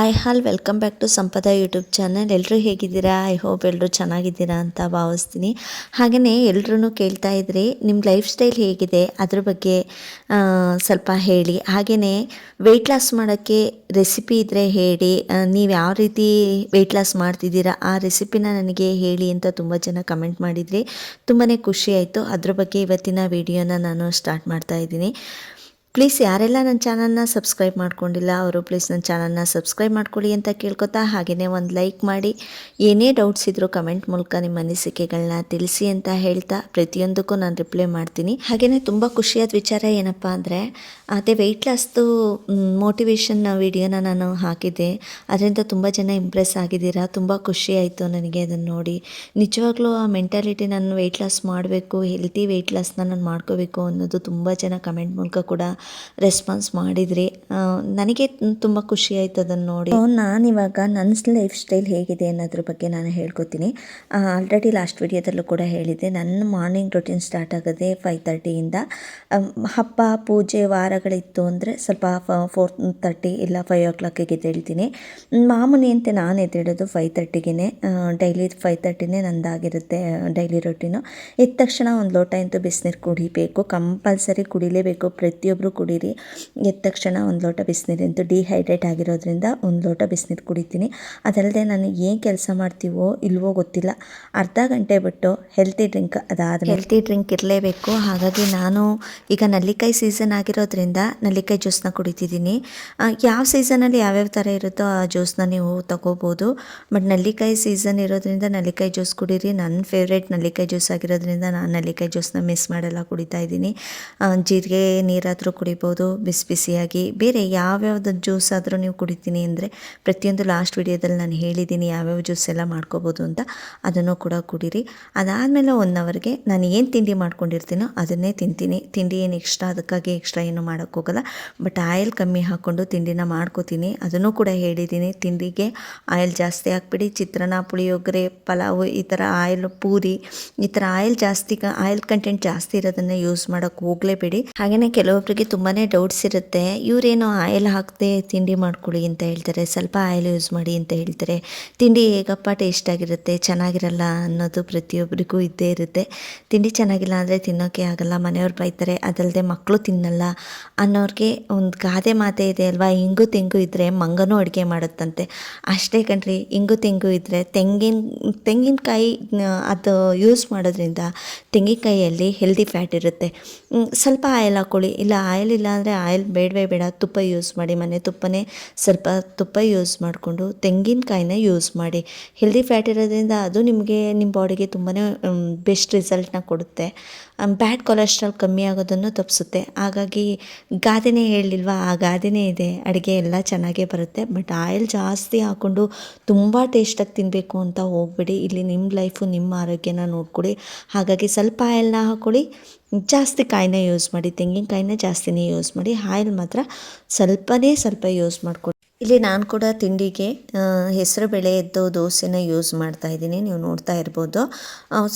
Hi all welcome back to Sampada YouTube channel ಎಲ್ಲರೂ ಹೇಗಿದ್ದೀರಾ? I hope ಎಲ್ಲರೂ ಚೆನ್ನಾಗಿದ್ದೀರಾ ಅಂತ ಭಾವಿಸ್ತೀನಿ. ಹಾಗೆಯೇ ಎಲ್ಲರೂ ಕೇಳ್ತಾ ಇದ್ರಿ ನಿಮ್ಮ ಲೈಫ್ ಸ್ಟೈಲ್ ಹೇಗಿದೆ? ಅದ್ರ ಬಗ್ಗೆ ಸ್ವಲ್ಪ ಹೇಳಿ. ಹಾಗೆಯೇ ವೆಯ್ಟ್ ಲಾಸ್ ಮಾಡೋಕ್ಕೆ ರೆಸಿಪಿ ಇದ್ದರೆ ಹೇಳಿ ನೀವು ಯಾವ ರೀತಿ ವೆಯ್ಟ್ ಲಾಸ್ ಮಾಡ್ತಿದ್ದೀರಾ ಆ ರೆಸಿಪಿನ ನನಗೆ ಹೇಳಿ ಅಂತ ತುಂಬ ಜನ ಕಮೆಂಟ್ ಮಾಡಿದ್ರಿ. ತುಂಬಾ ಖುಷಿ ಆಯಿತು. ಅದ್ರ ಬಗ್ಗೆ ಇವತ್ತಿನ ವಿಡಿಯೋನ ನಾನು ಸ್ಟಾರ್ಟ್ ಮಾಡ್ತಾ ಇದ್ದೀನಿ. ಪ್ಲೀಸ್ ಯಾರೆಲ್ಲ ನನ್ನ ಚಾನಲ್ನ ಸಬ್ಸ್ಕ್ರೈಬ್ ಮಾಡ್ಕೊಂಡಿಲ್ಲ, ಅವರು ಪ್ಲೀಸ್ ನನ್ನ ಚಾನಲ್ನ ಸಬ್ಸ್ಕ್ರೈಬ್ ಮಾಡ್ಕೊಳ್ಳಿ ಅಂತ ಕೇಳ್ಕೊತಾ ಹಾಗೆಯೇ ಒಂದು ಲೈಕ್ ಮಾಡಿ. ಏನೇ ಡೌಟ್ಸ್ ಇದ್ದರೂ ಕಮೆಂಟ್ ಮೂಲಕ ನಿಮ್ಮ ಅನಿಸಿಕೆಗಳನ್ನ ತಿಳಿಸಿ ಅಂತ ಹೇಳ್ತಾ ಪ್ರತಿಯೊಂದಕ್ಕೂ ನಾನು ರಿಪ್ಲೈ ಮಾಡ್ತೀನಿ. ಹಾಗೆಯೇ ತುಂಬ ಖುಷಿಯಾದ ವಿಚಾರ ಏನಪ್ಪ ಅಂದರೆ, ಅದೇ ವೆಯ್ಟ್ ಲಾಸ್ದು ಮೋಟಿವೇಶನ್ ವಿಡಿಯೋನ ನಾನು ಹಾಕಿದ್ದೆ. ಅದರಿಂದ ತುಂಬ ಜನ ಇಂಪ್ರೆಸ್ ಆಗಿದ್ದೀರಾ, ತುಂಬ ಖುಷಿ ಆಯಿತು ನನಗೆ ಅದನ್ನು ನೋಡಿ. ನಿಜವಾಗ್ಲೂ ಆ ಮೆಂಟಾಲಿಟಿ ನಾನು ವೆಯ್ಟ್ ಲಾಸ್ ಮಾಡಬೇಕು ಹೆಲ್ತಿ ವೆಯ್ಟ್ ಲಾಸ್ನ ನಾನು ಮಾಡ್ಕೋಬೇಕು ಅನ್ನೋದು ತುಂಬ ಜನ ಕಮೆಂಟ್ ಮೂಲಕ ಕೂಡ ರೆಸ್ಪಾನ್ಸ್ ಮಾಡಿದ್ರಿ. ನನಗೆ ತುಂಬ ಖುಷಿ ಆಯ್ತು ಅದನ್ನು ನೋಡಿ. ನಾನು ಇವಾಗ ನನ್ನ ಲೈಫ್ ಸ್ಟೈಲ್ ಹೇಗಿದೆ ಅನ್ನೋದ್ರ ಬಗ್ಗೆ ನಾನು ಹೇಳ್ಕೊತೀನಿ. ಆಲ್ರೆಡಿ ಲಾಸ್ಟ್ ವಿಡಿಯೋದಲ್ಲೂ ಕೂಡ ಹೇಳಿದ್ದೆ. ನನ್ನ ಮಾರ್ನಿಂಗ್ ರೊಟೀನ್ ಸ್ಟಾರ್ಟ್ ಆಗೋದೆ ಫೈವ್ ತರ್ಟಿಯಿಂದ ಹಬ್ಬ, ಪೂಜೆ ವಾರಗಳಿತ್ತು ಅಂದರೆ ಸ್ವಲ್ಪ ಫೋರ್ ತರ್ಟಿ ಇಲ್ಲ ಫೈವ್ ಓ ಕ್ಲಾಕಿಗೆ ಎದ್ದೇಳ್ತೀನಿ. ಮಾಮೂಲಿ ಅಂತ ನಾನು ಎದ್ದೇಳೋದು ಫೈವ್ ತರ್ಟಿಗೆ ಡೈಲಿ ಫೈವ್ ತರ್ಟಿನೇ ನಂದಾಗಿರುತ್ತೆ ಡೈಲಿ ರೊಟೀನು ಎದ್ದ ತಕ್ಷಣ ಒಂದು ಲೋಟ ಅಂತೂ ಬಿಸಿನೀರು ಕುಡಿಬೇಕು. ಕಂಪಲ್ಸರಿ ಕುಡಿಲೇಬೇಕು. ಪ್ರತಿಯೊಬ್ಬರು ಕುಡೀರಿ. ಎದ್ದ ತಕ್ಷಣ ಒಂದು ಲೋಟ ಬಿಸಿನೀರಂತೂ ಡಿಹೈಡ್ರೇಟ್ ಆಗಿರೋದ್ರಿಂದ ಒಂದು ಲೋಟ ಬಿಸಿನೀರು ಕುಡಿತೀನಿ. ಅದಲ್ಲದೆ ನಾನು ಏನು ಕೆಲಸ ಮಾಡ್ತೀವೋ ಇಲ್ವೋ ಗೊತ್ತಿಲ್ಲ. ಅರ್ಧ ಗಂಟೆ ಬಿಟ್ಟು ಹೆಲ್ತಿ ಡ್ರಿಂಕ್ ಅದಾದ ಹೆಲ್ತಿ ಡ್ರಿಂಕ್ ಇರಲೇಬೇಕು. ಹಾಗಾಗಿ ನಾನು ಈಗ ನಲ್ಲಿಕಾಯಿ ಸೀಸನ್ ಆಗಿರೋದ್ರಿಂದ ನಲ್ಲಿಕಾಯಿ ಜ್ಯೂಸ್ನ ಕುಡಿತಿದ್ದೀನಿ. ಯಾವ ಸೀಸನಲ್ಲಿ ಯಾವ್ಯಾವ ಥರ ಇರುತ್ತೋ ಆ ಜ್ಯೂಸ್ನ ನೀವು ತಗೋಬೋದು. ಬಟ್ ನಲ್ಲಿಕಾಯಿ ಸೀಸನ್ ಇರೋದ್ರಿಂದ ನಲ್ಲಿಕಾಯಿ ಜ್ಯೂಸ್ ಕುಡೀರಿ. ನನ್ನ ಫೇವ್ರೇಟ್ ನಲ್ಲಿಕಾಯಿ ಜ್ಯೂಸ್ ಆಗಿರೋದ್ರಿಂದ ನಾನು ನಲ್ಲಿಕಾಯಿ ಜ್ಯೂಸ್ನ ಮಿಸ್ ಮಾಡಲ್ಲ ಕುಡಿತಾ ಇದ್ದೀನಿ. ಜೀರಿಗೆ, ನೀರಾದರೂ ಕುಡಿಬೋದು, ಬಿಸಿ ಬಿಸಿಯಾಗಿ. ಬೇರೆ ಯಾವ್ಯಾವ್ದು ಜ್ಯೂಸ್ ಆದರೂ ನೀವು ಕುಡಿತೀನಿ ಅಂದರೆ ಪ್ರತಿಯೊಂದು ಲಾಸ್ಟ್ ವಿಡಿಯೋದಲ್ಲಿ ನಾನು ಹೇಳಿದ್ದೀನಿ ಯಾವ್ಯಾವ ಜ್ಯೂಸ್ ಎಲ್ಲ ಮಾಡ್ಕೋಬೋದು ಅಂತ ಅದನ್ನು ಕೂಡ ಕುಡೀರಿ. ಅದಾದಮೇಲೆ ಒನ್ ಅವರ್ಗೆ ನಾನು ಏನು ತಿಂಡಿ ಮಾಡ್ಕೊಂಡಿರ್ತೀನೋ ಅದನ್ನೇ ತಿಂತೀನಿ. ತಿಂಡಿ ಏನು ಎಕ್ಸ್ಟ್ರಾ ಅದಕ್ಕಾಗಿ ಎಕ್ಸ್ಟ್ರಾ ಏನು ಮಾಡೋಕ್ಕೋಗಲ್ಲ ಬಟ್ ಆಯಿಲ್ ಕಮ್ಮಿ ಹಾಕ್ಕೊಂಡು ತಿಂಡಿನ ಮಾಡ್ಕೋತೀನಿ. ಅದನ್ನು ಕೂಡ ಹೇಳಿದ್ದೀನಿ. ತಿಂಡಿಗೆ ಆಯಿಲ್ ಜಾಸ್ತಿ ಹಾಕ್ಬಿಡಿ. ಚಿತ್ರಾನ್ನ, ಪುಳಿಯೋಗರೆ, ಪಲಾವು, ಈ ಥರ ಆಯಿಲ್ ಪೂರಿ, ಈ ಥರ ಆಯಿಲ್ ಜಾಸ್ತಿ ಆಯಿಲ್ ಕಂಟೆಂಟ್ ಜಾಸ್ತಿ ಇರೋದನ್ನ ಯೂಸ್ ಮಾಡೋಕ್ಕೆ ಹೋಗಲೇಬೇಡಿ. ಹಾಗೆಯೇ ಕೆಲವೊಬ್ಬರಿಗೆ ತುಂಬಾ ಡೌಟ್ಸ್ ಇರುತ್ತೆ. ಇವರೇನು ಆಯಿಲ್ ಹಾಕದೆ ತಿಂಡಿ ಮಾಡ್ಕೊಳ್ಳಿ ಅಂತ ಹೇಳ್ತಾರೆ. ಸ್ವಲ್ಪ ಆಯಿಲ್ ಯೂಸ್ ಮಾಡಿ ಅಂತ ಹೇಳ್ತಾರೆ. ತಿಂಡಿ ಹೇಗಪ್ಪ ಟೇಸ್ಟ್ ಆಗಿರುತ್ತೆ? ಚೆನ್ನಾಗಿರಲ್ಲ ಅನ್ನೋದು ಪ್ರತಿಯೊಬ್ಬರಿಗೂ ಇದ್ದೇ ಇರುತ್ತೆ. ತಿಂಡಿ ಚೆನ್ನಾಗಿಲ್ಲ ಅಂದರೆ ತಿನ್ನೋಕ್ಕೆ ಆಗಲ್ಲ. ಮನೆಯವ್ರು ಬೈತಾರೆ ಅದಲ್ಲದೆ ಮಕ್ಕಳು ತಿನ್ನಲ್ಲ ಅನ್ನೋರಿಗೆ ಒಂದು ಗಾದೆ ಮಾತೆ ಇದೆ ಅಲ್ವಾ? ಇಂಗು ತೆಂಗು ಇದ್ದರೆ ಮಂಗನೂ ಅಡುಗೆ ಮಾಡುತ್ತಂತೆ. ಅಷ್ಟೇ ಕಣ್ರಿ, ಇಂಗು ತೆಂಗು ಇದ್ದರೆ ತೆಂಗಿನ, ತೆಂಗಿನಕಾಯಿ ಅದು ಯೂಸ್ ಮಾಡೋದ್ರಿಂದ ತೆಂಗಿನಕಾಯಿಯಲ್ಲಿ ಹೆಲ್ದಿ ಫ್ಯಾಟ್ ಇರುತ್ತೆ. ಸ್ವಲ್ಪ ಆಯಿಲ್ ಹಾಕ್ಕೊಳ್ಳಿ ಇಲ್ಲ ಆಯಿಲ್ ಇಲ್ಲ ಅಂದರೆ ಆಯಿಲ್ ಬೇಡವೇ ಬೇಡ. ತುಪ್ಪ ಯೂಸ್ ಮಾಡಿ. ಮನೆ ತುಪ್ಪನೇ ಸ್ವಲ್ಪ ತುಪ್ಪ ಯೂಸ್ ಮಾಡಿಕೊಂಡು ತೆಂಗಿನಕಾಯಿನ ಯೂಸ್ ಮಾಡಿ. ಹೆಲ್ದಿ ಫ್ಯಾಟ್ ಇರೋದ್ರಿಂದ ಅದು ನಿಮಗೆ ನಿಮ್ಮ ಬಾಡಿಗೆ ತುಂಬಾ ಬೆಸ್ಟ್ ರಿಸಲ್ಟ್ನ ಕೊಡುತ್ತೆ. ಬ್ಯಾಡ್ ಕೊಲೆಸ್ಟ್ರಾಲ್ ಕಮ್ಮಿ ಆಗೋದನ್ನು ತಪ್ಪಿಸುತ್ತೆ. ಹಾಗಾಗಿ ಗಾದೆನೇ ಹೇಳಿಲ್ವಾ ಆ ಗಾದೆನೇ ಇದೆ. ಅಡುಗೆ ಎಲ್ಲ ಚೆನ್ನಾಗೇ ಬರುತ್ತೆ. ಬಟ್ ಆಯಿಲ್ ಜಾಸ್ತಿ ಹಾಕ್ಕೊಂಡು ತುಂಬ ಟೇಸ್ಟಾಗಿ ತಿನ್ನಬೇಕು ಅಂತ ಹೋಗ್ಬಿಡಿ. ಇಲ್ಲಿ ನಿಮ್ಮ ಲೈಫು ನಿಮ್ಮ ಆರೋಗ್ಯನ ನೋಡ್ಕೊಳ್ಳಿ ಹಾಗಾಗಿ ಸ್ವಲ್ಪ ಆಯಿಲ್ನ ಹಾಕ್ಕೊಳ್ಳಿ ಜಾಸ್ತಿ ಕಾಯಿನ ಯೂಸ್ ಮಾಡಿ ತೆಂಗಿನಕಾಯಿನ ಜಾಸ್ತಿನೇ ಯೂಸ್ ಮಾಡಿ ಆಯಿಲ್ ಮಾತ್ರ ಸ್ವಲ್ಪನೇ ಸ್ವಲ್ಪ ಯೂಸ್ ಮಾಡ್ಕೊಳ್ಳಿ ಇಲ್ಲಿ ನಾನು ಕೂಡ ತಿಂಡಿಗೆ ಹೆಸರು ಬೇಳೆ ಎದ್ದು ದೋಸೆನ ಯೂಸ್ ಮಾಡ್ತಾ ಇದ್ದೀನಿ. ನೀವು ನೋಡ್ತಾ ಇರ್ಬೋದು.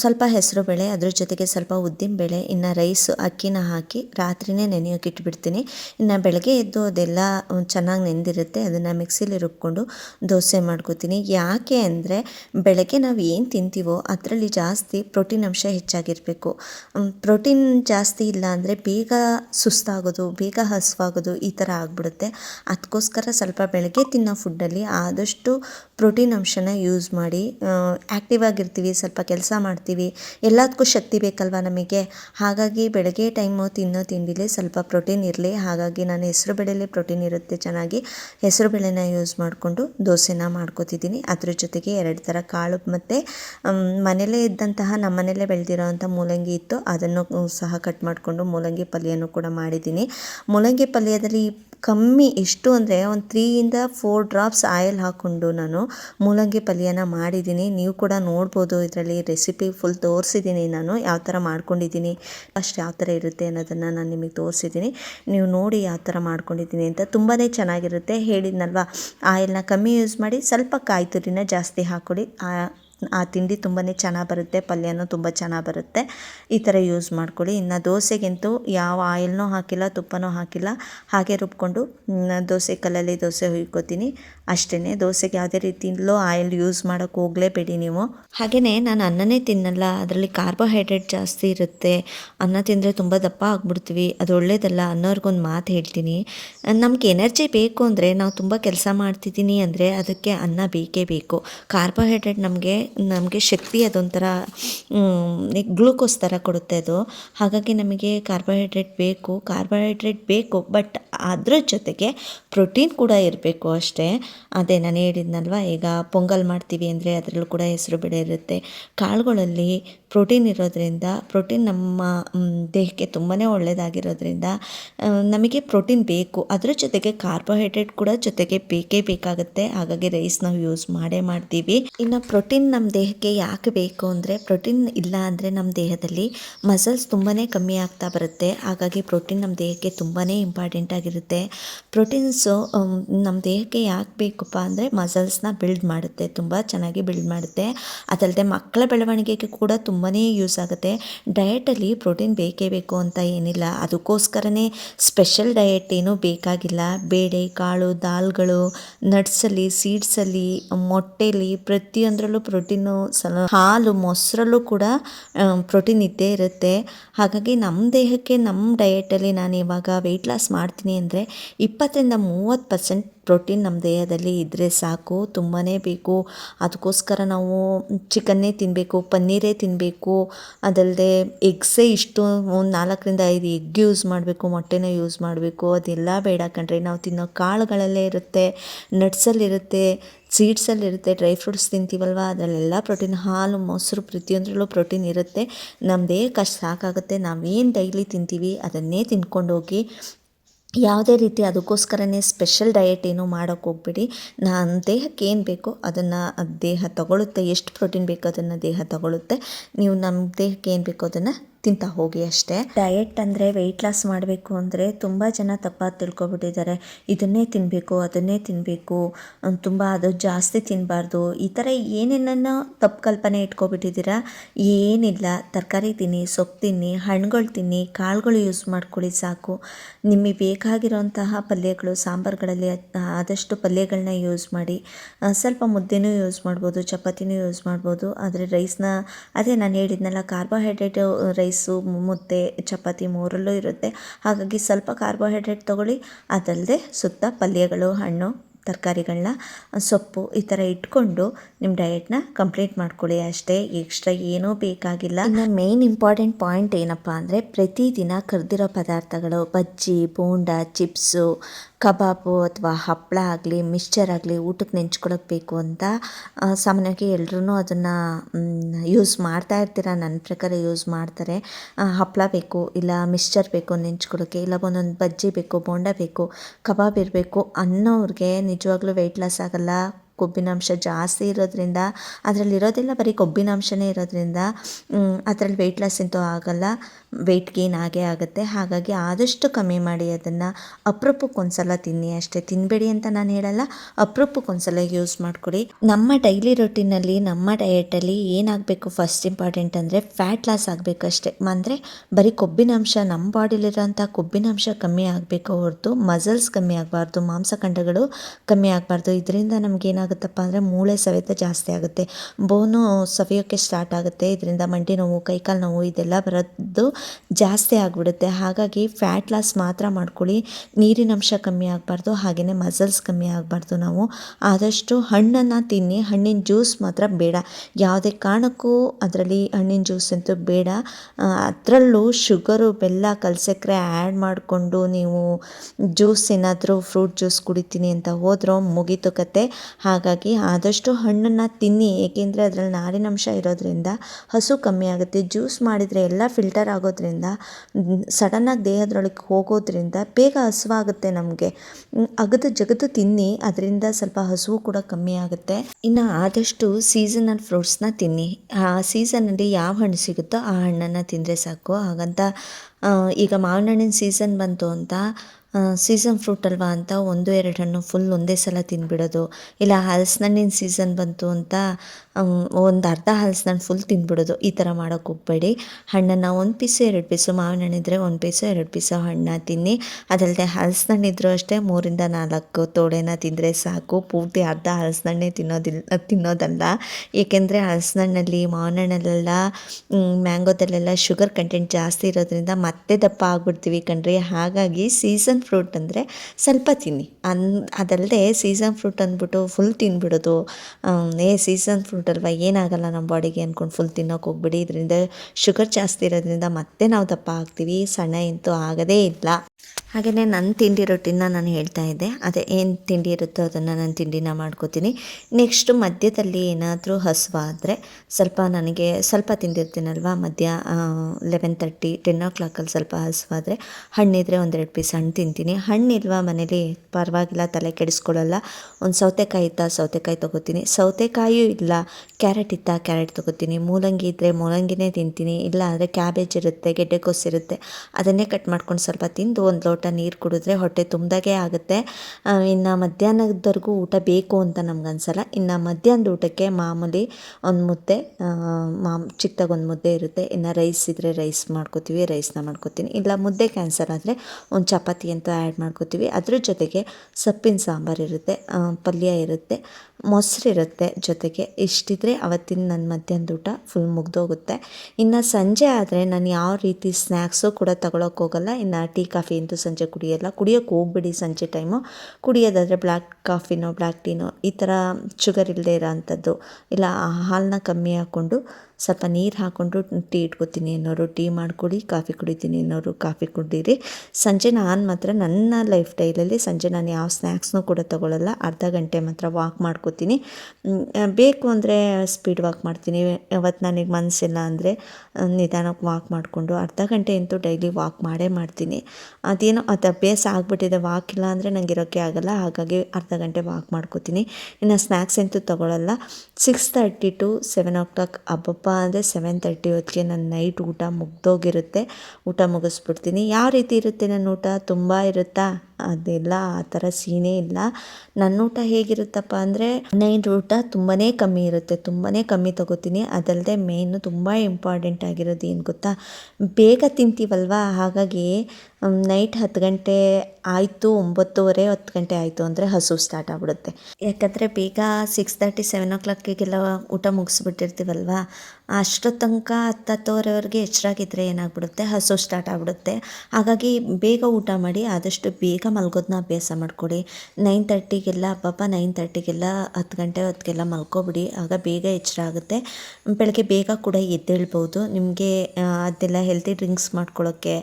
ಸ್ವಲ್ಪ ಹೆಸರು ಬೇಳೆ, ಅದ್ರ ಜೊತೆಗೆ ಸ್ವಲ್ಪ ಉದ್ದಿನ ಬೇಳೆ, ಇನ್ನು ರೈಸ್ ಅಕ್ಕಿನ ಹಾಕಿ ರಾತ್ರಿನೇ ನೆನೆಯೋಕೆ ಇಟ್ಬಿಡ್ತೀನಿ. ಇನ್ನು ಬೆಳಗ್ಗೆ ಎದ್ದು ಅದೆಲ್ಲ ಚೆನ್ನಾಗಿ ನೆಂದಿರುತ್ತೆ. ಅದನ್ನು ಮಿಕ್ಸಿಲಿ ರುಬ್ಕೊಂಡು ದೋಸೆ ಮಾಡ್ಕೋತೀನಿ. ಯಾಕೆ ಅಂದರೆ, ಬೆಳಗ್ಗೆ ನಾವು ಏನು ತಿಂತೀವೋ ಅದರಲ್ಲಿ ಜಾಸ್ತಿ ಪ್ರೋಟೀನ್ ಅಂಶ ಹೆಚ್ಚಾಗಿರಬೇಕು. ಪ್ರೋಟೀನ್ ಜಾಸ್ತಿ ಇಲ್ಲ ಅಂದರೆ ಬೇಗ ಸುಸ್ತಾಗೋದು, ಬೇಗ ಹಸುವಾಗೋದು ಈ ಥರ ಆಗಿಬಿಡುತ್ತೆ. ಅದಕ್ಕೋಸ್ಕರ ಸ್ವಲ್ಪ ಬೆಳಗ್ಗೆ ತಿನ್ನೋ ಫುಡ್ಡಲ್ಲಿ ಆದಷ್ಟು ಪ್ರೋಟೀನ್ ಅಂಶನ ಯೂಸ್ ಮಾಡಿ ಆ್ಯಕ್ಟಿವ್ ಆಗಿರ್ತೀವಿ, ಸ್ವಲ್ಪ ಕೆಲಸ ಮಾಡ್ತೀವಿ ಎಲ್ಲದಕ್ಕೂ ಶಕ್ತಿ ಬೇಕಲ್ವ ನಮಗೆ? ಹಾಗಾಗಿ ಬೆಳಗ್ಗೆ ಟೈಮು ತಿನ್ನೋ ತಿಂಡಿಲಿ ಸ್ವಲ್ಪ ಪ್ರೋಟೀನ್ ಇರಲಿ. ಹಾಗಾಗಿ ನಾನು ಹೆಸರು ಬೇಳೆಲಿ ಪ್ರೋಟೀನ್ ಇರುತ್ತೆ ಚೆನ್ನಾಗಿ, ಹೆಸರು ಬೇಳೆನ ಯೂಸ್ ಮಾಡಿಕೊಂಡು ದೋಸೆನ ಮಾಡ್ಕೋತಿದ್ದೀನಿ. ಅದ್ರ ಜೊತೆಗೆ ಎರಡು ಥರ ಕಾಳು ಮತ್ತು ಮನೇಲೇ ಇದ್ದಂತಹ ನಮ್ಮ ಮನೇಲೇ ಬೆಳೆದಿರೋವಂಥ ಮೂಲಂಗಿ ಇತ್ತು. ಅದನ್ನು ಸಹ ಕಟ್ ಮಾಡಿಕೊಂಡು ಮೂಲಂಗಿ ಪಲ್ಯನೂ ಕೂಡ ಮಾಡಿದ್ದೀನಿ. ಮೂಲಂಗಿ ಪಲ್ಯದಲ್ಲಿ ಕಮ್ಮಿ ಎಷ್ಟು ಅಂದರೆ ಒಂದು ತ್ರೀಯಿಂದ ಫೋರ್ ಡ್ರಾಪ್ಸ್ ಆಯಿಲ್ ಹಾಕ್ಕೊಂಡು ನಾನು ಮೂಲಂಗಿ ಪಲ್ಯನ ಮಾಡಿದ್ದೀನಿ. ನೀವು ಕೂಡ ನೋಡ್ಬೋದು ಇದರಲ್ಲಿ ರೆಸಿಪಿ ಫುಲ್ ತೋರಿಸಿದ್ದೀನಿ ನಾನು, ಯಾವ ಥರ ಮಾಡ್ಕೊಂಡಿದ್ದೀನಿ ಅಷ್ಟು ಯಾವ ಥರ ಇರುತ್ತೆ ಅನ್ನೋದನ್ನು ನಾನು ನಿಮಗೆ ತೋರಿಸಿದ್ದೀನಿ. ನೀವು ನೋಡಿ ಯಾವ ಥರ ಮಾಡ್ಕೊಂಡಿದ್ದೀನಿ ಅಂತ ತುಂಬಾ ಚೆನ್ನಾಗಿರುತ್ತೆ. ಹೇಳಿದ್ನಲ್ವ ಆಯಿಲ್ನ ಕಮ್ಮಿ ಯೂಸ್ ಮಾಡಿ ಸ್ವಲ್ಪ ಕಾಯಿ ತುರಿನ ಜಾಸ್ತಿ ಹಾಕ್ಕೊಡಿ ಆ ತಿಂಡಿ ತುಂಬಾ ಚೆನ್ನಾಗಿ ಬರುತ್ತೆ, ಪಲ್ಯನೂ ತುಂಬ ಚೆನ್ನಾಗಿ ಬರುತ್ತೆ. ಈ ಥರ ಯೂಸ್ ಮಾಡ್ಕೊಳ್ಳಿ. ಇನ್ನು ದೋಸೆಗಂತೂ ಯಾವ ಆಯಿಲ್ನೂ ಹಾಕಿಲ್ಲ, ತುಪ್ಪನೂ ಹಾಕಿಲ್ಲ. ಹಾಗೆ ರುಬ್ಕೊಂಡು ದೋಸೆ ಕಲ್ಲಲ್ಲಿ ದೋಸೆ ಹುಯ್ಕೋತೀನಿ. ಅಷ್ಟೇ ದೋಸೆಗೆ ಯಾವುದೇ ರೀತಿಯಿಂದಲೂ ಆಯಿಲ್ ಯೂಸ್ ಮಾಡೋಕ್ಕೆ ಹೋಗಲೇಬೇಡಿ ನೀವು. ಹಾಗೆಯೇ ನಾನು ಅನ್ನನೇ ತಿನ್ನಲ್ಲ, ಅದರಲ್ಲಿ ಕಾರ್ಬೋಹೈಡ್ರೇಟ್ ಜಾಸ್ತಿ ಇರುತ್ತೆ. ಅನ್ನ ತಿಂದರೆ ತುಂಬ ದಪ್ಪ ಆಗ್ಬಿಡ್ತೀವಿ. ಅದು ಒಳ್ಳೇದಲ್ಲ, ಅನ್ನೋರ್ಗೊಂದು ಮಾತು ಹೇಳ್ತೀನಿ. ನಮ್ಗೆ ಎನರ್ಜಿ ಬೇಕು ಅಂದರೆ ನಾವು ತುಂಬ ಕೆಲಸ ಮಾಡ್ತಿದ್ದೀನಿ ಅಂದರೆ ಅದಕ್ಕೆ ಅನ್ನ ಬೇಕೇ ಬೇಕು. ಕಾರ್ಬೋಹೈಡ್ರೇಟ್ ನಮಗೆ ನಮಗೆ ಶಕ್ತಿ ಅದೊಂಥರ ಗ್ಲೂಕೋಸ್ ಥರ ಕೊಡುತ್ತೆ ಅದು. ಹಾಗಾಗಿ ನಮಗೆ ಕಾರ್ಬೋಹೈಡ್ರೇಟ್ ಬೇಕು ಕಾರ್ಬೋಹೈಡ್ರೇಟ್ ಬೇಕು, ಬಟ್ ಅದರ ಜೊತೆಗೆ ಪ್ರೋಟೀನ್ ಕೂಡ ಇರಬೇಕು ಅಷ್ಟೇ. ಅದೇ ನಾನು ಹೇಳಿದ್ನಲ್ವ, ಈಗ ಪೊಂಗಲ್ ಮಾಡ್ತೀವಿ ಅಂದರೆ ಅದರಲ್ಲೂ ಕೂಡ ಹೆಸರು ಬೇಳೆ ಇರುತ್ತೆ. ಕಾಳುಗಳಲ್ಲಿ ಪ್ರೋಟೀನ್ ಇರೋದ್ರಿಂದ, ಪ್ರೋಟೀನ್ ನಮ್ಮ ದೇಹಕ್ಕೆ ತುಂಬಾ ಒಳ್ಳೆಯದಾಗಿರೋದ್ರಿಂದ ನಮಗೆ ಪ್ರೋಟೀನ್ ಬೇಕು. ಅದರ ಜೊತೆಗೆ ಕಾರ್ಬೋಹೈಡ್ರೇಟ್ ಕೂಡ ಜೊತೆಗೆ ಬೇಕೇ ಬೇಕಾಗುತ್ತೆ. ಹಾಗಾಗಿ ರೈಸ್ ನಾವು ಯೂಸ್ ಮಾಡೇ ಮಾಡ್ತೀವಿ. ಇನ್ನು ಪ್ರೋಟೀನ್ ನಮ್ಮ ದೇಹಕ್ಕೆ ಯಾಕೆ ಬೇಕು ಅಂದರೆ ಪ್ರೋಟೀನ್ ಇಲ್ಲ ಅಂದರೆ ನಮ್ಮ ದೇಹದಲ್ಲಿ ಮಸಲ್ಸ್ ತುಂಬಾ ಕಮ್ಮಿ ಆಗ್ತಾ ಬರುತ್ತೆ. ಹಾಗಾಗಿ ಪ್ರೋಟೀನ್ ನಮ್ಮ ದೇಹಕ್ಕೆ ತುಂಬಾ ಇಂಪಾರ್ಟೆಂಟ್ ಆಗಿರುತ್ತೆ. ಪ್ರೋಟೀನ್ಸು ನಮ್ಮ ದೇಹಕ್ಕೆ ಯಾಕೆ ಬೇಕಪ್ಪ ಅಂದರೆ ಮಸಲ್ಸ್ನ ಬಿಲ್ಡ್ ಮಾಡುತ್ತೆ, ತುಂಬ ಚೆನ್ನಾಗಿ ಬಿಲ್ಡ್ ಮಾಡುತ್ತೆ. ಅದಲ್ಲದೆ ಮಕ್ಕಳ ಬೆಳವಣಿಗೆಗೆ ಕೂಡ ತುಂಬಾ ಯೂಸ್ ಆಗುತ್ತೆ. ಡಯಟಲ್ಲಿ ಪ್ರೋಟೀನ್ ಬೇಕೇ ಬೇಕು ಅಂತ ಏನಿಲ್ಲ. ಅದಕ್ಕೋಸ್ಕರನೇ ಸ್ಪೆಷಲ್ ಡಯಟ್ ಏನೂ ಬೇಕಾಗಿಲ್ಲ. ಬೇಳೆ, ಕಾಳು, ದಾಲ್ಗಳು, ನಟ್ಸಲ್ಲಿ, ಸೀಡ್ಸಲ್ಲಿ, ಮೊಟ್ಟೆಲಿ ಪ್ರತಿಯೊಂದರಲ್ಲೂ ಪ್ರೋಟೀನು ಸಲ ಹಾಲು, ಮೊಸರಲ್ಲೂ ಕೂಡ ಪ್ರೋಟೀನ್ ಇದ್ದೇ ಇರುತ್ತೆ. ಹಾಗಾಗಿ ನಮ್ಮ ದೇಹಕ್ಕೆ ನಮ್ಮ ಡಯೆಟಲ್ಲಿ ನಾನು ಇವಾಗ ವೆಯ್ಟ್ ಲಾಸ್ ಮಾಡ್ತೀನಿ ಅಂದರೆ ಇಪ್ಪತ್ತರಿಂದ ಮೂವತ್ತು ಪರ್ಸೆಂಟ್ ಪ್ರೋಟೀನ್ ನಮ್ಮ ದೇಹದಲ್ಲಿ ಇದ್ದರೆ ಸಾಕು ತುಂಬಾ ಬೇಕು. ಅದಕ್ಕೋಸ್ಕರ ನಾವು ಚಿಕನ್ನೇ ತಿನ್ನಬೇಕು ಪನ್ನೀರೇ ತಿನ್ನಬೇಕು ಅದಲ್ಲದೆ ಎಗ್ಸೇ ಇಷ್ಟು, ಒಂದು ನಾಲ್ಕರಿಂದ ಐದು ಎಗ್ ಯೂಸ್ ಮಾಡಬೇಕು, ಮೊಟ್ಟೆನೇ ಯೂಸ್ ಮಾಡಬೇಕು. ಅದೆಲ್ಲ ಬೇಡ ಕಣ್ರಿ. ನಾವು ತಿನ್ನೋ ಕಾಳುಗಳಲ್ಲೇ ಇರುತ್ತೆ, ನಟ್ಸಲ್ಲಿರುತ್ತೆ, ಸೀಡ್ಸಲ್ಲಿರುತ್ತೆ, ಡ್ರೈ ಫ್ರೂಟ್ಸ್ ತಿಂತೀವಲ್ವ? ಅದರಲ್ಲೆಲ್ಲ ಪ್ರೋಟೀನ್, ಹಾಲು, ಮೊಸರು, ಪ್ರತಿಯೊಂದರಲ್ಲೂ ಪ್ರೋಟೀನ್ ಇರುತ್ತೆ. ನಮ್ಮ ದೇಹಕ್ಕೆ ಅಷ್ಟು ಸಾಕಾಗುತ್ತೆ. ನಾವೇನು ಡೈಲಿ ತಿಂತೀವಿ, ಅದನ್ನೇ ತಿನ್ಕೊಂಡು ಹೋಗಿ ಯಾವುದೇ ರೀತಿ ಅದಕ್ಕೋಸ್ಕರನೇ ಸ್ಪೆಷಲ್ ಡಯೆಟ್ ಏನು ಮಾಡೋಕ್ಕೆ ಹೋಗ್ಬೇಡಿ. ನಾನು ದೇಹಕ್ಕೆ ಏನು ಬೇಕೋ ಅದನ್ನು ದೇಹ ತಗೊಳ್ಳುತ್ತೆ ಎಷ್ಟು ಪ್ರೋಟೀನ್ ಬೇಕೋ ಅದನ್ನು ದೇಹ ತಗೊಳ್ಳುತ್ತೆ ನೀವು ನಮ್ಮ ದೇಹಕ್ಕೆ ಏನು ಬೇಕೋ ಅದನ್ನು ತಿಂತಾ ಹೋಗಿ ಅಷ್ಟೇ. ಡಯಟ್ ಅಂದರೆ ವೆಯ್ಟ್ ಲಾಸ್ ಮಾಡಬೇಕು ಅಂದರೆ ತುಂಬ ಜನ ತಪ್ಪಾಗಿ ತಿಳ್ಕೊಬಿಟ್ಟಿದ್ದಾರೆ. ಇದನ್ನೇ ತಿನ್ನಬೇಕು ಅದನ್ನೇ ತಿನ್ನಬೇಕು ತುಂಬ ಅದು ಜಾಸ್ತಿ ತಿನ್ನಬಾರ್ದು ಈ ಥರ ಏನೇನನ್ನು ತಪ್ಪು ಕಲ್ಪನೆ ಇಟ್ಕೊಬಿಟ್ಟಿದ್ದೀರಾ? ಏನಿಲ್ಲ. ತರಕಾರಿ ತಿನ್ನಿ, ಸೊಪ್ಪು ತಿನ್ನಿ, ಹಣ್ಣುಗಳು ತಿನ್ನಿ, ಕಾಳುಗಳು ಯೂಸ್ ಮಾಡ್ಕೊಳ್ಳಿ ಸಾಕು. ನಿಮಗೆ ಬೇಕಾಗಿರುವಂತಹ ಪಲ್ಯಗಳು, ಸಾಂಬಾರುಗಳಲ್ಲಿ ಆದಷ್ಟು ಪಲ್ಯಗಳನ್ನ ಯೂಸ್ ಮಾಡಿ ಸ್ವಲ್ಪ ಮುದ್ದೆನೂ ಯೂಸ್ ಮಾಡ್ಬೋದು, ಚಪಾತಿನೂ ಯೂಸ್ ಮಾಡ್ಬೋದು. ಆದರೆ ರೈಸ್ನ ಅದೇ ನಾನು ಹೇಳಿದ್ನಲ್ಲ ಕಾರ್ಬೋಹೈಡ್ರೇಟ್ ರೈಸು ಮುದ್ದೆ ಚಪಾತಿ ಮೂರಲ್ಲೂ ಇರುತ್ತೆ. ಹಾಗಾಗಿ ಸ್ವಲ್ಪ ಕಾರ್ಬೋಹೈಡ್ರೇಟ್ ತೊಗೊಳ್ಳಿ. ಅದಲ್ಲದೆ ಸುತ್ತ ಪಲ್ಯಗಳು, ಹಣ್ಣು, ತರಕಾರಿಗಳನ್ನ, ಸೊಪ್ಪು ಈ ಥರ ಇಟ್ಕೊಂಡು ನಿಮ್ಮ ಡಯೆಟ್ನ ಕಂಪ್ಲೀಟ್ ಮಾಡ್ಕೊಳ್ಳಿ ಅಷ್ಟೇ. ಎಕ್ಸ್ಟ್ರಾ ಏನೂ ಬೇಕಾಗಿಲ್ಲ. ಇನ್ನು ಮೇನ್ ಇಂಪಾರ್ಟೆಂಟ್ ಪಾಯಿಂಟ್ ಏನಪ್ಪ ಅಂದರೆ ಪ್ರತಿದಿನ ಕರೆದಿರೋ ಪದಾರ್ಥಗಳು, ಬಜ್ಜಿ, ಬೋಂಡ ಚಿಪ್ಸು ಕಬಾಬು ಅಥವಾ ಹಪ್ಪಳ ಆಗಲಿ, ಮಿಕ್ಸ್ಚರ್ ಆಗಲಿ ಊಟಕ್ಕೆ ನೆಂಚ್ಕೊಳಕ್ಕೆ ಬೇಕು ಅಂತ ಸಾಮಾನ್ಯವಾಗಿ ಎಲ್ಲರೂ ಅದನ್ನು ಯೂಸ್ ಮಾಡ್ತಾ ಇರ್ತೀರ? ನನ್ನ ಪ್ರಕಾರ ಯೂಸ್ ಮಾಡ್ತಾರೆ. ಹಪ್ಪಳ ಬೇಕು, ಇಲ್ಲ ಮಿಕ್ಸ್ಚರ್ ಬೇಕು ನೆಂಚ್ಕೊಳಕ್ಕೆ, ಇಲ್ಲ ಒಂದೊಂದು ಬಜ್ಜಿ ಬೇಕು, ಬೋಂಡ ಬೇಕು, ಕಬಾಬ್ ಇರಬೇಕು ಅನ್ನೋರಿಗೆ ನಿಜವಾಗ್ಲೂ ವೆಯ್ಟ್ ಲಾಸ್ ಆಗಲ್ಲ. ಕೊಬ್ಬಿನಾಂಶ ಜಾಸ್ತಿ ಇರೋದ್ರಿಂದ ಅದರಲ್ಲಿರೋದೆಲ್ಲ ಬರೀ ಕೊಬ್ಬಿನಾಂಶನೇ ಇರೋದ್ರಿಂದ ಅದರಲ್ಲಿ ವೆಯ್ಟ್ ಲಾಸ್ ಅಂತೂ ಆಗಲ್ಲ ವೆಯ್ಟ್ ಗೇನ್ ಆಗೇ ಆಗುತ್ತೆ. ಹಾಗಾಗಿ ಆದಷ್ಟು ಕಮ್ಮಿ ಮಾಡಿ ಅದನ್ನು ಅಪರೂಪಕ್ಕೊಂದು ಸಲ ತಿನ್ನಿ ಅಷ್ಟೇ. ತಿನ್ನಬೇಡಿ ಅಂತ ನಾನು ಹೇಳಲ್ಲ ಒಂದು ಸಲ ಯೂಸ್ ಮಾಡಿಕೊಡಿ. ನಮ್ಮ ಡೈಲಿ ರೊಟೀನಲ್ಲಿ ನಮ್ಮ ಡಯೆಟಲ್ಲಿ ಏನಾಗಬೇಕು ಫಸ್ಟ್ ಇಂಪಾರ್ಟೆಂಟ್ ಅಂದರೆ ಫ್ಯಾಟ್ ಲಾಸ್ ಆಗಬೇಕಷ್ಟೇ ಅಂದರೆ ಬರೀ ಕೊಬ್ಬಿನಾಂಶ ನಮ್ಮ ಬಾಡಿಲಿರೋಂಥ ಕೊಬ್ಬಿನಾಂಶ ಕಮ್ಮಿ ಆಗಬೇಕು ಹೊರತು ಮಸಲ್ಸ್ ಕಮ್ಮಿ ಆಗಬಾರ್ದು, ಮಾಂಸಖಂಡಗಳು ಕಮ್ಮಿ ಆಗಬಾರ್ದು. ಇದರಿಂದ ನಮಗೇನಾಗುತ್ತಪ್ಪ ಅಂದರೆ ಮೂಳೆ ಸವೆತ ಜಾಸ್ತಿ ಆಗುತ್ತೆ. ಬೋನು ಸವಿಯೋಕ್ಕೆ ಸ್ಟಾರ್ಟ್ ಆಗುತ್ತೆ. ಇದರಿಂದ ಮಂಡಿ ನೋವು, ಕೈಕಾಲು ನೋವು ಇದೆಲ್ಲ ಬರೋದು ಜಾಸ್ತಿ ಆಗಿಬಿಡುತ್ತೆ. ಹಾಗಾಗಿ ಫ್ಯಾಟ್ ಲಾಸ್ ಮಾತ್ರ ಮಾಡ್ಕೊಳ್ಳಿ. ನೀರಿನ ಅಂಶ ಕಮ್ಮಿ ಆಗಬಾರ್ದು. ಹಾಗೆಯೇ ಮಸಲ್ಸ್ ಕಮ್ಮಿ ಆಗಬಾರ್ದು ನಾವು. ಆದಷ್ಟು ಹಣ್ಣನ್ನು ತಿನ್ನಿ. ಹಣ್ಣಿನ ಜ್ಯೂಸ್ ಮಾತ್ರ ಬೇಡ. ಯಾವುದೇ ಕಾರಣಕ್ಕೂ ಅದರಲ್ಲಿ ಹಣ್ಣಿನ ಜ್ಯೂಸ್ ಅಂತೂ ಬೇಡ. ಅದರಲ್ಲೂ ಶುಗರು ಬೆಲ್ಲ ಕಲ್ಸಕ್ರೆ ಆ್ಯಡ್ ಮಾಡಿಕೊಂಡು ನೀವು ಜ್ಯೂಸ್ ಏನಾದರೂ ಫ್ರೂಟ್ ಜ್ಯೂಸ್ ಕುಡಿತೀನಿ ಅಂತ ಹೋದರೂ ಮುಗೀತು ಕತೆ. ಹಾಗಾಗಿ ಆದಷ್ಟು ಹಣ್ಣನ್ನು ತಿನ್ನಿ, ಏಕೆಂದರೆ ಅದರಲ್ಲಿ ನಾರಿನಂಶ ಇರೋದ್ರಿಂದ ಹಸು ಕಮ್ಮಿ ಆಗುತ್ತೆ. ಜ್ಯೂಸ್ ಮಾಡಿದರೆ ಎಲ್ಲ ಫಿಲ್ಟರ್ ಆಗೋದ್ರಿಂದ ಸಡನ್ನಾಗಿ ದೇಹದೊಳಗೆ ಹೋಗೋದ್ರಿಂದ ಬೇಗ ಹಸುವಾಗುತ್ತೆ ನಮಗೆ. ಅಗದು ಜಗದು ತಿನ್ನಿ, ಅದರಿಂದ ಸ್ವಲ್ಪ ಹಸುವು ಕೂಡ ಕಮ್ಮಿ ಆಗುತ್ತೆ. ಇನ್ನು ಆದಷ್ಟು ಸೀಸನಲ್ ಫ್ರೂಟ್ಸ್ನ ತಿನ್ನಿ. ಆ ಸೀಸನಲ್ಲಿ ಯಾವ ಹಣ್ಣು ಸಿಗುತ್ತೋ ಆ ಹಣ್ಣನ್ನು ತಿಂದರೆ ಸಾಕು. ಹಾಗಂತ ಈಗ ಮಾವಿನ ಹಣ್ಣಿನ ಸೀಸನ್ ಬಂತು ಅಂತ ಸೀಸನ್ ಫ್ರೂಟ್ ಅಲ್ವಾ ಅಂತ ಒಂದು, ಎರಡು ಹಣ್ಣು ಫುಲ್ ಒಂದೇ ಸಲ ತಿಂದ್ಬಿಡೋದು ಇಲ್ಲ ಹಲಸಿನಣ್ಣಿನ ಸೀಸನ್ ಬಂತು ಅಂತ ಒಂದು ಅರ್ಧ ಹಲಸನ್ನ ಫುಲ್ ತಿಂದ್ಬಿಡೋದು ಈ ಥರ ಮಾಡೋಕ್ಕೆ ಹೋಗಬೇಡಿ. ಹಣ್ಣನ್ನು ಒಂದು ಪೀಸು ಎರಡು ಪೀಸು ಮಾವಿನ ಹಣ್ಣಿದ್ರೆ ಒಂದು ಪೀಸು ಎರಡು ಪೀಸು ಹಣ್ಣು ತಿನ್ನಿ. ಅದಲ್ಲದೆ ಹಲಸಿನಣ್ಣಿದ್ರೂ ಅಷ್ಟೇ ಮೂರಿಂದ ನಾಲ್ಕು ತೋಡೆನ ತಿಂದರೆ ಸಾಕು. ಪೂರ್ತಿ ಅರ್ಧ ಹಲಸಿನಣ್ಣೆ ತಿನ್ನೋದಿಲ್ಲ ತಿನ್ನೋದಲ್ಲ. ಏಕೆಂದರೆ ಹಲಸಿನಣ್ಣಲ್ಲಿ ಮಾವಿನ ಹಣ್ಣಲ್ಲೆಲ್ಲ ಮ್ಯಾಂಗೋದಲ್ಲೆಲ್ಲ ಶುಗರ್ ಕಂಟೆಂಟ್ ಜಾಸ್ತಿ ಇರೋದ್ರಿಂದ ಮತ್ತೆ ದಪ್ಪ ಆಗ್ಬಿಡ್ತೀವಿ ಕಣ್ರಿ. ಹಾಗಾಗಿ ಸೀಸನ್ ಫ್ರೂಟ್ ಅಂದರೆ ಸ್ವಲ್ಪ ತಿನ್ನಿ. ಅನ್ ಅದಲ್ಲದೆ ಸೀಸನ್ ಫ್ರೂಟ್ ಅಂದ್ಬಿಟ್ಟು ಫುಲ್ ತಿನ್ಬಿಡೋದು. ಏ ಸೀಸನ್ ಫ್ರೂಟ್ ಅಲ್ವಾ ಏನಾಗಲ್ಲ ನಮ್ಮ ಬಾಡಿಗೆ ಅಂದ್ಕೊಂಡು ಫುಲ್ ತಿನ್ನೋಕೆ ಹೋಗ್ಬಿಡಿ. ಇದರಿಂದ ಶುಗರ್ ಜಾಸ್ತಿ ಇರೋದ್ರಿಂದ ಮತ್ತೆ ನಾವು ದಪ್ಪ ಆಗ್ತೀವಿ. ಸಣ್ಣ ಅಂತೂ ಆಗೋದೇ ಇಲ್ಲ. ಹಾಗೆಯೇ ನನ್ನ ತಿಂಡಿ ರೊಟ್ಟಿನ ನಾನು ಹೇಳ್ತಾ ಇದ್ದೆ. ಅದೇ ಏನು ತಿಂಡಿ ಇರುತ್ತೋ ಅದನ್ನು ನಾನು ತಿಂಡಿನ ಮಾಡ್ಕೋತೀನಿ. ನೆಕ್ಸ್ಟು ಮಧ್ಯದಲ್ಲಿ ಏನಾದರೂ ಹಸುವಾದರೆ ಸ್ವಲ್ಪ ನನಗೆ ಸ್ವಲ್ಪ ತಿಂದಿರ್ತೀನಲ್ವ ಮಧ್ಯ ಲೆವೆನ್ ತರ್ಟಿ ಟೆನ್ ಓ ಕ್ಲಾಕಲ್ಲಿ ಸ್ವಲ್ಪ ಹಸುವಾದರೆ ಹಣ್ಣಿದ್ರೆ ಒಂದೆರಡು ಪೀಸ್ ಹಣ್ಣು ತಿಂತೀನಿ. ಹಣ್ಣಿಲ್ವಾ ಮನೇಲಿ? ಪರವಾಗಿಲ್ಲ, ತಲೆ ಕೆಡಿಸ್ಕೊಳ್ಳಲ್ಲ. ಒಂದು ಸೌತೆಕಾಯಿ ಇತ್ತಾ ಸೌತೆಕಾಯಿ ತೊಗೋತೀನಿ. ಸೌತೆಕಾಯಿಯೂ ಇಲ್ಲ. ಕ್ಯಾರೆಟ್ ಇತ್ತಾ ಕ್ಯಾರೆಟ್ ತೊಗೋತೀನಿ. ಮೂಲಂಗಿ ಇದ್ದರೆ ಮೂಲಂಗಿನೇ ತಿಂತೀನಿ. ಇಲ್ಲ ಅಂದರೆ ಕ್ಯಾಬೇಜ್ ಇರುತ್ತೆ ಗೆಡ್ಡೆಕೋಸು ಇರುತ್ತೆ. ಅದನ್ನೇ ಕಟ್ ಮಾಡ್ಕೊಂಡು ಸ್ವಲ್ಪ ತಿಂದು ಒಂದು ಲೋಟ ನೀರು ಕುಡಿದ್ರೆ ಹೊಟ್ಟೆ ತುಂಬದಾಗೆ ಆಗುತ್ತೆ. ಇನ್ನು ಮಧ್ಯಾಹ್ನದವರೆಗೂ ಊಟ ಬೇಕು ಅಂತ ನಮ್ಗೆ ಅನ್ಸಲ್ಲ. ಇನ್ನು ಮಧ್ಯಾಹ್ನದ ಊಟಕ್ಕೆ ಮಾಮೂಲಿ ಒಂದು ಮುದ್ದೆ ಮಾಮ್ ಚಿಕ್ಕದಾಗೊಂದು ಮುದ್ದೆ ಇರುತ್ತೆ. ಇನ್ನು ರೈಸ್ ಇದ್ದರೆ ರೈಸ್ ಮಾಡ್ಕೋತೀವಿ, ರೈಸ್ನ ಮಾಡ್ಕೋತೀನಿ. ಇಲ್ಲ ಮುದ್ದೆ ಕ್ಯಾನ್ಸಲ್ ಆದರೆ ಒಂದು ಚಪಾತಿ ಅಂತ ಆ್ಯಡ್ ಮಾಡ್ಕೋತೀವಿ. ಅದ್ರ ಜೊತೆಗೆ ಸೊಪ್ಪಿನ ಸಾಂಬಾರು ಇರುತ್ತೆ ಪಲ್ಯ ಇರುತ್ತೆ. ಮೊಸರು ಇರುತ್ತೆ ಜೊತೆಗೆ ಇಷ್ಟಿದ್ರೆ ಅವತ್ತಿನ ನನ್ನ ಮಧ್ಯಾಹ್ನದ ಊಟ ಫುಲ್ ಮುಗ್ದೋಗುತ್ತೆ. ಇನ್ನು ಸಂಜೆ ಆದರೆ ನಾನು ಯಾವ ರೀತಿ ಸ್ನ್ಯಾಕ್ಸು ಕೂಡ ತಗೊಳಕ್ಕೆ ಹೋಗಲ್ಲ. ಇನ್ನು ಟೀ ಕಾಫಿ ಅಂತೂ ಸಂಜೆ ಕುಡಿಯಲ್ಲ. ಕುಡಿಯೋಕ್ಕೆ ಹೋಗ್ಬಿಡಿ ಸಂಜೆ ಟೈಮು ಕುಡಿಯೋದಾದರೆ ಬ್ಲ್ಯಾಕ್ ಕಾಫಿನೋ ಬ್ಲ್ಯಾಕ್ ಟೀನೋ ಈ ಥರ ಶುಗರ್ ಇಲ್ಲದೆ ಇರೋ ಅಂಥದ್ದು. ಇಲ್ಲ ಹಾಲನ್ನ ಕಮ್ಮಿ ಹಾಕ್ಕೊಂಡು ಸ್ವಲ್ಪ ನೀರು ಹಾಕ್ಕೊಂಡು ಟೀ ಇಟ್ಕೋತೀನಿ ಅನ್ನೋರು, ಟೀ ಮಾಡಿಕೊಡಿ, ಕಾಫಿ ಕುಡಿತೀನಿ ಅನ್ನೋರು ಕಾಫಿ ಕುಡೀರಿ ಸಂಜೆ ನಾನು ಮಾತ್ರ ನನ್ನ ಲೈಫ್ ಸ್ಟೈಲಲ್ಲಿ ಸಂಜೆ ನಾನು ಯಾವ ಸ್ನ್ಯಾಕ್ಸ್ನೂ ಕೂಡ ತೊಗೊಳ್ಳಲ್ಲ ಅರ್ಧ ಗಂಟೆ ಮಾತ್ರ ವಾಕ್ ಮಾಡ್ಕೋತೀನಿ. ಬೇಕು ಅಂದರೆ ಸ್ಪೀಡ್ ವಾಕ್ ಮಾಡ್ತೀನಿ. ಅವತ್ತು ನನಗೆ ಮನಸ್ಸಿಲ್ಲ ಅಂದರೆ ನಿಧಾನಕ್ಕೆ ವಾಕ್ ಮಾಡಿಕೊಂಡು ಅರ್ಧ ಗಂಟೆ ಅಂತೂ ಡೈಲಿ ವಾಕ್ ಮಾಡೇ ಮಾಡ್ತೀನಿ. ಅದೇನೋ ಅದು ಅಭ್ಯಾಸ ಆಗಿಬಿಟ್ಟಿದೆ ವಾಕ್ ಇಲ್ಲ ಅಂದರೆ ನಂಗೆ ಇರೋಕ್ಕೆ ಆಗಲ್ಲ. ಹಾಗಾಗಿ ಅರ್ಧ ಗಂಟೆ ವಾಕ್ ಮಾಡ್ಕೋತೀನಿ. ಇನ್ನು ಸ್ನ್ಯಾಕ್ಸ್ ಅಂತೂ ತೊಗೊಳ್ಳಲ್ಲ six thirty to seven o'clock ಹಬ್ಬಪ್ಪ ಅಂದರೆ ಸೆವೆನ್ ತರ್ಟಿ ಹೊತ್ತಿಗೆ ನನ್ನ ನೈಟ್ ಊಟ ಮುಗ್ದೋಗಿರುತ್ತೆ. ಊಟ ಮುಗಿಸ್ಬಿಡ್ತೀನಿ. ಯಾವ ರೀತಿ ಇರುತ್ತೆ ನನ್ನ ಊಟ? ತುಂಬ ಇರುತ್ತಾ? ಅದೆಲ್ಲ ಆ ಥರ ಸೀನೇ ಇಲ್ಲ. ನನ್ನ ಊಟ ಹೇಗಿರುತ್ತಪ್ಪ ಅಂದರೆ ನೈನ್ ಊಟ ತುಂಬಾ ಕಮ್ಮಿ ಇರುತ್ತೆ. ತುಂಬಾ ಕಮ್ಮಿ ತಗೋತೀನಿ. ಅದಲ್ಲದೆ ಮೇಯ್ನು ತುಂಬ ಇಂಪಾರ್ಟೆಂಟ್ ಆಗಿರೋದು ಏನು ಗೊತ್ತಾ? ಬೇಗ ತಿಂತೀವಲ್ವಾ? ಹಾಗಾಗಿ ನೈಟ್ ಹತ್ತು ಗಂಟೆ ಆಯಿತು, ಒಂಬತ್ತುವರೆ ಹತ್ತು ಗಂಟೆ ಆಯಿತು ಅಂದರೆ ಹಸು ಸ್ಟಾರ್ಟ್ ಆಗ್ಬಿಡುತ್ತೆ. ಯಾಕಂದರೆ ಬೇಗ ಸಿಕ್ಸ್ ತರ್ಟಿ ಸೆವೆನ್ ಓ ಕ್ಲಾಕಿಗೆಲ್ಲ ಊಟ ಮುಗಿಸ್ಬಿಟ್ಟಿರ್ತೀವಲ್ವ? ಅಷ್ಟರ ತನಕ ಹತ್ತು ಹತ್ತುವರೆವರೆಗೆ ಎಚ್ಚರಾಗಿದ್ದರೆ ಏನಾಗ್ಬಿಡುತ್ತೆ? ಹಸು ಸ್ಟಾರ್ಟ್ ಆಗ್ಬಿಡುತ್ತೆ. ಹಾಗಾಗಿ ಬೇಗ ಊಟ ಮಾಡಿ, ಆದಷ್ಟು ಬೇಗ ಮಲ್ಗೋದನ್ನ ಅಭ್ಯಾಸ ಮಾಡಿಕೊಡಿ. ನೈನ್ ತರ್ಟಿಗೆಲ್ಲ, ಪಾಪ ನೈನ್ ತರ್ಟಿಗೆಲ್ಲ, ಹತ್ತು ಗಂಟೆ ಹೊತ್ತಿಗೆಲ್ಲ ಮಲ್ಕೊಬಿಡಿ. ಆಗ ಬೇಗ ಎಚ್ಚರ ಆಗುತ್ತೆ. ಬೆಳಗ್ಗೆ ಬೇಗ ಕೂಡ ಎದ್ದೇಳ್ಬೋದು. ನಿಮಗೆ ಅದೆಲ್ಲ ಹೆಲ್ತಿ ಡ್ರಿಂಕ್ಸ್ ಮಾಡ್ಕೊಳ್ಳೋಕ್ಕೆ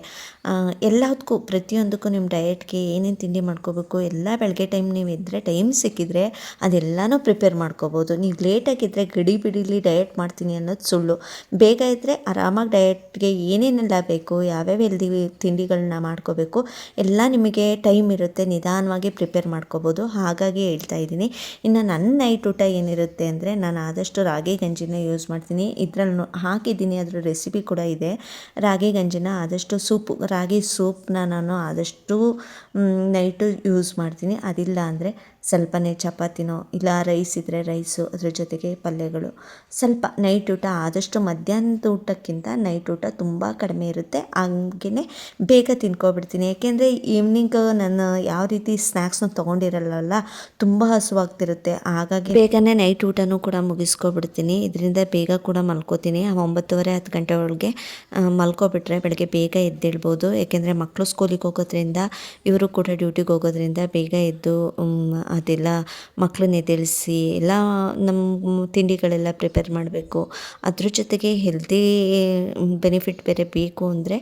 ಎಲ್ಲದಕ್ಕೂ ಪ್ರತಿಯೊಂದಕ್ಕೂ ನಿಮ್ಮ ಡಯಟ್ಗೆ ಏನೇನು ತಿಂಡಿ ಮಾಡ್ಕೋಬೇಕು, ಎಲ್ಲ ಬೆಳಗ್ಗೆ ಟೈಮ್ ನೀವು ಇದ್ದರೆ ಟೈಮ್ ಸಿಕ್ಕಿದ್ರೆ ಅದೆಲ್ಲನೂ ಪ್ರಿಪೇರ್ ಮಾಡ್ಕೋಬೋದು. ನೀವು ಲೇಟಾಗಿದ್ದರೆ ಗಡಿ ಬಿಡಿಲಿ ಡಯಟ್ ಮಾಡ್ತೀನಿ ಅನ್ನೋದು ಸುಳ್ಳು. ಬೇಗ ಇದ್ದರೆ ಆರಾಮಾಗಿ ಡಯಟ್ಗೆ ಏನೇನೆಲ್ಲ ಬೇಕು, ಯಾವ್ಯಾವ ಹೆಲ್ದಿ ತಿಂಡಿಗಳನ್ನ ಮಾಡ್ಕೋಬೇಕು, ಎಲ್ಲ ನಿಮಗೆ ಟೈಮ್ ಇರುತ್ತೆ, ನಿಧಾನವಾಗಿ ಪ್ರಿಪೇರ್ ಮಾಡ್ಕೋಬೋದು. ಹಾಗಾಗಿ ಹೇಳ್ತಾ ಇದ್ದೀನಿ. ಇನ್ನು ನನ್ನ ನೈಟ್ ಊಟ ಏನಿರುತ್ತೆ ಅಂದರೆ ನಾನು ಆದಷ್ಟು ರಾಗಿ ಗಂಜಿನ ಯೂಸ್ ಮಾಡ್ತೀನಿ. ಇದರಲ್ಲಿ ಹಾಕಿದ್ದೀನಿ ಅದರ ರೆಸಿಪಿ ಕೂಡ ಇದೆ. ರಾಗಿ ಗಂಜಿನ ಆದಷ್ಟು ಸೂಪು ರಾಗಿ ಸೂಪ್ನ ನಾನು ಆದಷ್ಟು ನೈಟು ಯೂಸ್ ಮಾಡ್ತೀನಿ. ಅದಿಲ್ಲ ಅಂದರೆ ಸ್ವಲ್ಪನೇ ಚಪಾತಿನೋ ಇಲ್ಲ ರೈಸ್ ಇದ್ದರೆ ರೈಸು ಅದ್ರ ಜೊತೆಗೆ ಪಲ್ಯಗಳು. ಸ್ವಲ್ಪ ನೈಟ್ ಊಟ ಆದಷ್ಟು ಮಧ್ಯಾಹ್ನದ ಊಟಕ್ಕಿಂತ ನೈಟ್ ಊಟ ತುಂಬ ಕಡಿಮೆ ಇರುತ್ತೆ. ಹಾಗೇ ಬೇಗ ತಿನ್ಕೊಬಿಡ್ತೀನಿ. ಯಾಕೆಂದರೆ ಈವ್ನಿಂಗ್ ನಾನು ಯಾವ ರೀತಿ ಸ್ನ್ಯಾಕ್ಸ್ನ ತೊಗೊಂಡಿರಲ್ಲ ತುಂಬ ಹಸುವಾಗ್ತಿರುತ್ತೆ. ಹಾಗಾಗಿ ಬೇಗನೆ ನೈಟ್ ಊಟನೂ ಕೂಡ ಮುಗಿಸ್ಕೊಬಿಡ್ತೀನಿ. ಇದರಿಂದ ಬೇಗ ಕೂಡ ಮಲ್ಕೋತೀನಿ. ಒಂಬತ್ತುವರೆ, ಹತ್ತು ಗಂಟೆ ಒಳಗೆ ಮಲ್ಕೊಬಿಟ್ರೆ ಬೆಳಗ್ಗೆ ಬೇಗ ಎದ್ದೇಳ್ಬೋದು. ಏಕೆಂದರೆ ಮಕ್ಕಳು ಸ್ಕೂಲಿಗೆ ಹೋಗೋದ್ರಿಂದ, ಇವರು ಕೂಡ ಡ್ಯೂಟಿಗೆ ಹೋಗೋದ್ರಿಂದ ಬೇಗ ಎದ್ದು ಅದೆಲ್ಲ ಮಕ್ಕಳನ್ನ ಎದ್ದೇಳಿಸಿ ಎಲ್ಲ ನಮ್ಮ ತಿಂಡಿಗಳೆಲ್ಲ ಪ್ರಿಪೇರ್ ಮಾಡಬೇಕು. ಅದ್ರ ಜೊತೆಗೆ ಹೆಲ್ದಿ ಬೆನಿಫಿಟ್ ಬೇರೆ ಬೇಕು ಅಂದರೆ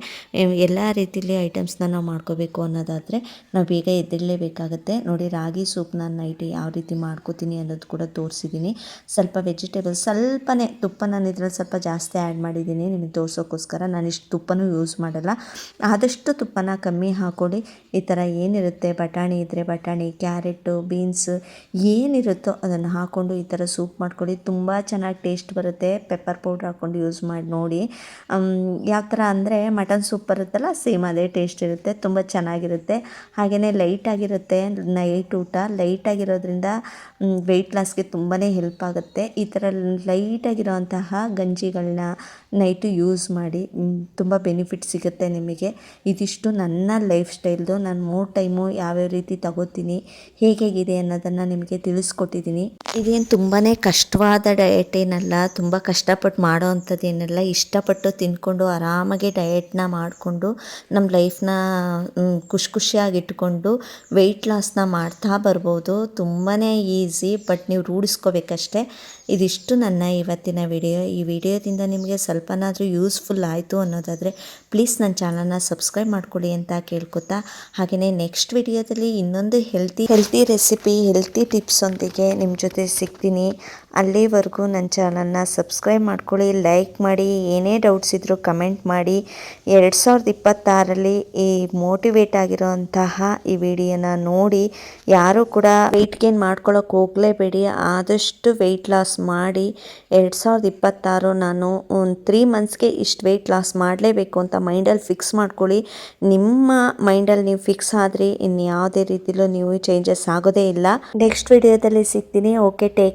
ಎಲ್ಲ ರೀತಿಲಿ ಐಟಮ್ಸ್ನ ನಾವು ಮಾಡ್ಕೋಬೇಕು ಅನ್ನೋದಾದರೆ ನಾವು ಬೇಗ ಎದ್ದೇಳಲೇಬೇಕಾಗತ್ತೆ. ನೋಡಿ ರಾಗಿ ಸೂಪ್ನ ನೈಟ್ ಯಾವ ರೀತಿ ಮಾಡ್ಕೋತೀನಿ ಅನ್ನೋದು ಕೂಡ ತೋರಿಸಿದ್ದೀನಿ ಸ್ವಲ್ಪ ವೆಜಿಟೇಬಲ್ಸ್ ಸ್ವಲ್ಪನೇ ತುಪ್ಪ ನಾನು ಇದ್ರಲ್ಲಿ ಸ್ವಲ್ಪ ಜಾಸ್ತಿ ಆ್ಯಡ್ ಮಾಡಿದ್ದೀನಿ ನಿಮಗೆ ತೋರಿಸೋಕ್ಕೋಸ್ಕರ ನಾನು ಇಷ್ಟು ತುಪ್ಪನೂ ಯೂಸ್ ಮಾಡಲ್ಲ. ಆದಷ್ಟು ತುಪ್ಪನ ಕಮ್ಮಿ ಹಾಕ್ಕೊಳ್ಳಿ ಈ ಥರ ಏನಿರುತ್ತೆ? ಬಟಾಣಿ ಇದ್ದರೆ ಬಟಾಣಿ, ಕ್ಯಾರೆಟು, ಬೀನ್ಸ್ ಬೀನ್ಸ್ ಏನಿರುತ್ತೋ ಅದನ್ನು ಹಾಕ್ಕೊಂಡು ಈ ಥರ ಸೂಪ್ ಮಾಡ್ಕೊಳ್ಳಿ. ತುಂಬ ಚೆನ್ನಾಗಿ ಟೇಸ್ಟ್ ಬರುತ್ತೆ. ಪೆಪ್ಪರ್ ಪೌಡ್ರ್ ಹಾಕ್ಕೊಂಡು ಯೂಸ್ ಮಾಡಿ ನೋಡಿ. ಯಾವ ಥರ ಅಂದರೆ ಮಟನ್ ಸೂಪ್ ಬರುತ್ತಲ್ಲ, ಸೇಮ್ ಅದೇ ಟೇಸ್ಟ್ ಇರುತ್ತೆ. ತುಂಬ ಚೆನ್ನಾಗಿರುತ್ತೆ. ಹಾಗೆಯೇ ಲೈಟಾಗಿರುತ್ತೆ ನೈಟ್ ಊಟ. ಲೈಟಾಗಿರೋದ್ರಿಂದ ವೆಯ್ಟ್ ಲಾಸ್ಗೆ ತುಂಬಾ ಹೆಲ್ಪ್ ಆಗುತ್ತೆ. ಈ ಥರ ಲೈಟಾಗಿರೋಂತಹ ಗಂಜಿಗಳನ್ನ ನೈಟು ಯೂಸ್ ಮಾಡಿ ತುಂಬ ಬೆನಿಫಿಟ್ ಸಿಗುತ್ತೆ ನಿಮಗೆ. ಇದಿಷ್ಟು ನನ್ನ ಲೈಫ್ ಸ್ಟೈಲ್ದು, ನಾನು ಮೂರು ಟೈಮು ಯಾವ್ಯಾವ ರೀತಿ ತಗೋತೀನಿ ಹೇಗೇಗಿದೆ ಅನ್ನೋದನ್ನು ನಿಮಗೆ ತಿಳಿಸ್ಕೊಟ್ಟಿದ್ದೀನಿ ಇದೇನು ತುಂಬಾ ಕಷ್ಟವಾದ ಡಯೆಟ್ ಏನಲ್ಲ, ತುಂಬ ಕಷ್ಟಪಟ್ಟು ಮಾಡೋ ಅಂಥದ್ದು ಏನಲ್ಲ, ಇಷ್ಟಪಟ್ಟು ತಿಂದ್ಕೊಂಡು ಆರಾಮಾಗಿ ಡಯಟ್ನ ಮಾಡಿಕೊಂಡು ನಮ್ಮ ಲೈಫ್ನ ಖುಷಿ ಖುಷಿಯಾಗಿ ಇಟ್ಕೊಂಡು ವೆಯ್ಟ್ ಲಾಸ್ನ ಮಾಡ್ತಾ ಬರ್ಬೋದು. ತುಂಬಾ ಈಸಿ ಬಟ್ ನೀವು ರೂಢಿಸ್ಕೋಬೇಕಷ್ಟೆ. ಇದಿಷ್ಟು ನನ್ನ ಇವತ್ತಿನ ವಿಡಿಯೋ. ಈ ವಿಡಿಯೋದಿಂದ ನಿಮಗೆ ಸ್ವಲ್ಪನಾದರೂ ಯೂಸ್ಫುಲ್ ಆಯಿತು ಅನ್ನೋದಾದರೆ ಪ್ಲೀಸ್ ನನ್ನ ಚಾನಲ್ನ ಸಬ್ಸ್ಕ್ರೈಬ್ ಮಾಡ್ಕೊಳ್ಳಿ ಅಂತ ಕೇಳ್ಕೊತಾ. ಹಾಗೆಯೇ ನೆಕ್ಸ್ಟ್ ವಿಡಿಯೋದಲ್ಲಿ ಇನ್ನೊಂದು ಹೆಲ್ತಿ ಹೆಲ್ತಿ ರೆಸಿಪಿ, ಹೆಲ್ತಿ ಟಿಪ್ಸೊಂದಿಗೆ ನಿಮ್ಮ ಜೊತೆ ಸಿಗ್ತೀನಿ. ಅಲ್ಲಿವರೆಗೂ ನನ್ನ ಚಾನಲ್ನ ಸಬ್ಸ್ಕ್ರೈಬ್ ಮಾಡ್ಕೊಳ್ಳಿ ಲೈಕ್ ಮಾಡಿ, ಏನೇ ಡೌಟ್ಸ್ ಇದ್ದರೂ ಕಮೆಂಟ್ ಮಾಡಿ. ಎರಡು ಸಾವಿರದ ಇಪ್ಪತ್ತಾರರಲ್ಲಿ ಈ ಮೋಟಿವೇಟ್ ಆಗಿರೋಂತಹ ಈ ವಿಡಿಯೋನ ನೋಡಿ, ಯಾರೂ ಕೂಡ ವೆಯ್ಟ್ ಗೇನ್ ಮಾಡ್ಕೊಳ್ಳೋಕೆ ಹೋಗಲೇಬೇಡಿ. ಆದಷ್ಟು ವೆಯ್ಟ್ ಲಾಸ್ ಮಾಡಿ ಎರಡು ಸಾವಿರದ ಇಪ್ಪತ್ತಾರು ನಾನು ಒಂದು ತ್ರೀ ಮಂತ್ಸ್ಗೆ ಇಷ್ಟು ವೆಯ್ಟ್ ಲಾಸ್ ಮಾಡಲೇಬೇಕು ಅಂತ ಮೈಂಡಲ್ಲಿ ಫಿಕ್ಸ್ ಮಾಡ್ಕೊಳ್ಳಿ. ನಿಮ್ಮ ಮೈಂಡಲ್ಲಿ ನೀವು ಫಿಕ್ಸ್ ಆದರೆ ಇನ್ನು ಯಾವುದೇ ರೀತಿಲೂ ನೀವು ಚೇಂಜಸ್ ಆಗೋದೇ ಇಲ್ಲ. ನೆಕ್ಸ್ಟ್ ವಿಡಿಯೋದಲ್ಲಿ ಸಿಗ್ತೀನಿ. Okay take